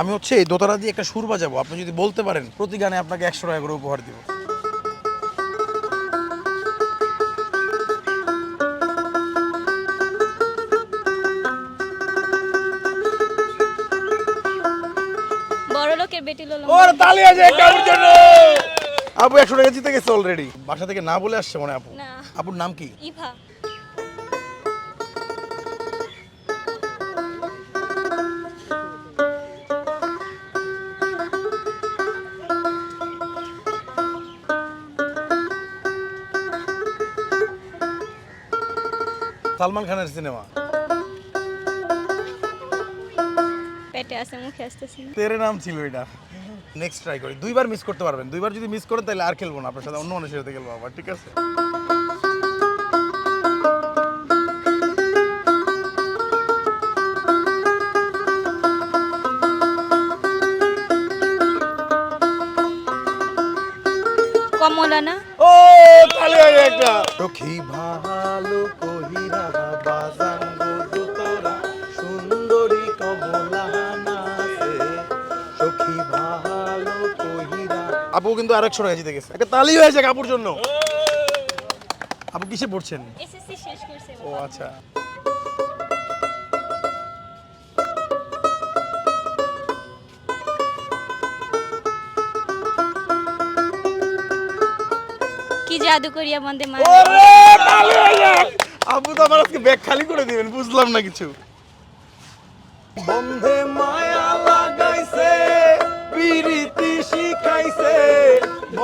আমি হচ্ছে এই দোতারা দিয়ে একটা সুর বাজাবো। আপনি যদি বলতে পারেন প্রতি গানে আপনাকে একশো টাকা করে উপহার দিব। বড় লোকের বেটি লোলো ওর তালি আছে কারোর জন্য। আপু একশো টাকা জিতে গেছে অলরেডি বাসা থেকে না বলে আসছে মনে হয় আপু। আপুর নাম কি? ইভা। সালমান খানের সিনেমা। পেটে আছে মুখে আসতেছে তেরে নাম ছিল এটা। নেক্সট ট্রাই করি। দুইবার মিস করতে পারবেন। দুইবার যদি মিস করেন তাহলে আর খেলব না। আপনার সাথে অন্য মানুষের সাথে খেলব আবার ঠিক আছে? কমলা না? ও তালে হয়ে একটা। ভালো আপু কিন্তু আরেকশো টাকা জিতে গেছে। একটা তালি হয়েছে কাপুর জন্য। আপু কিসে পড়ছেন? ও আচ্ছা। কি জাদু করিয়া বন্দে মা হয়ে যাক। আপু তো আমার আজকে ব্যাগ খালি করে দিবেন বুঝলাম না কিছু। বন্ধে মায়া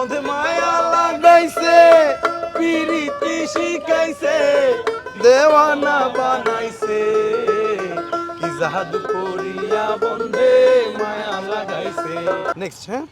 বন্ধে মায়া লাগাইছে, পিরিতি শিখাইছে, দেওয়ানা বানাইছে। কি জাদু করিয়া বন্ধে মায়া লাগাইছে। নেক্সট হ্যাঁ?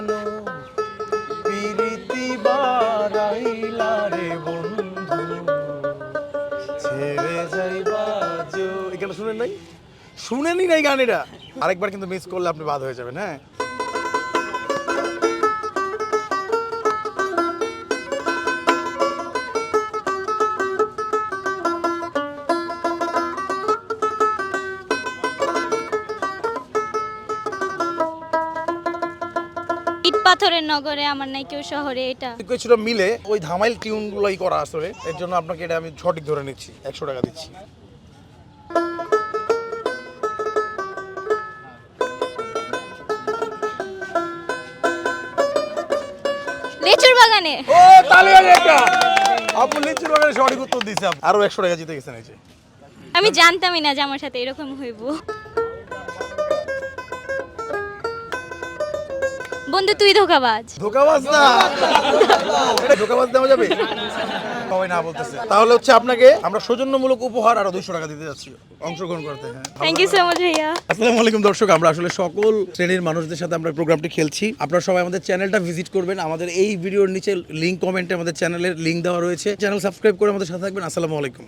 কেন প্রীতি বারাইলা রে বন্ধু। ছেড়ে যাইবা যো এখানে শুনেন নাই? শুনেনি নাই গান এটা। আরেকবার কিন্তু মিস করলে আপনি বাদ হয়ে যাবেন হ্যাঁ? পাথরের নগরে আমার নাই কেউ শহরে এটা। কিছুটা মিলে ওই ধামাইল টিউনগুলোই করা আসলে এর জন্য আপনাকে এটা আমি সঠিক ধরে নিচ্ছি একশো টাকা দিচ্ছি। লেচুর বাগানে। ও তালি একটা। আপু লিচুর বাগানে সঠিক উত্তর আরও একশো টাকা জিতে গেছেন এই যে। আমি জানতামই না যে আমার সাথে এরকম হইব। বন্ধু তুই ধোকাবাজ। ধোকাবাজ না। এটা ধোকাবাজ দেওয়া যাবে? সবাই না বলতেছে। তাহলে হচ্ছে আপনাকে আমরা সৌজন্যমূলক উপহার আরও দুইশো টাকা দিতে যাচ্ছি। অংশগ্রহণ করতে হ্যাঁ। থ্যাংক ইউ সো মাচ ভাইয়া। আসসালামু আলাইকুম দর্শক। আমরা আসলে সকল শ্রেণির মানুষদের সাথে আমরা প্রোগ্রামটি খেলছি। আপনারা সবাই আমাদের চ্যানেলটা ভিজিট করবেন। আমাদের এই ভিডিওর নিচে লিঙ্ক কমেন্টে আমাদের চ্যানেলের লিঙ্ক দেওয়া রয়েছে। চ্যানেল সাবস্ক্রাইব করে আমাদের সাথে থাকবেন। আসসালামু আলাইকুম।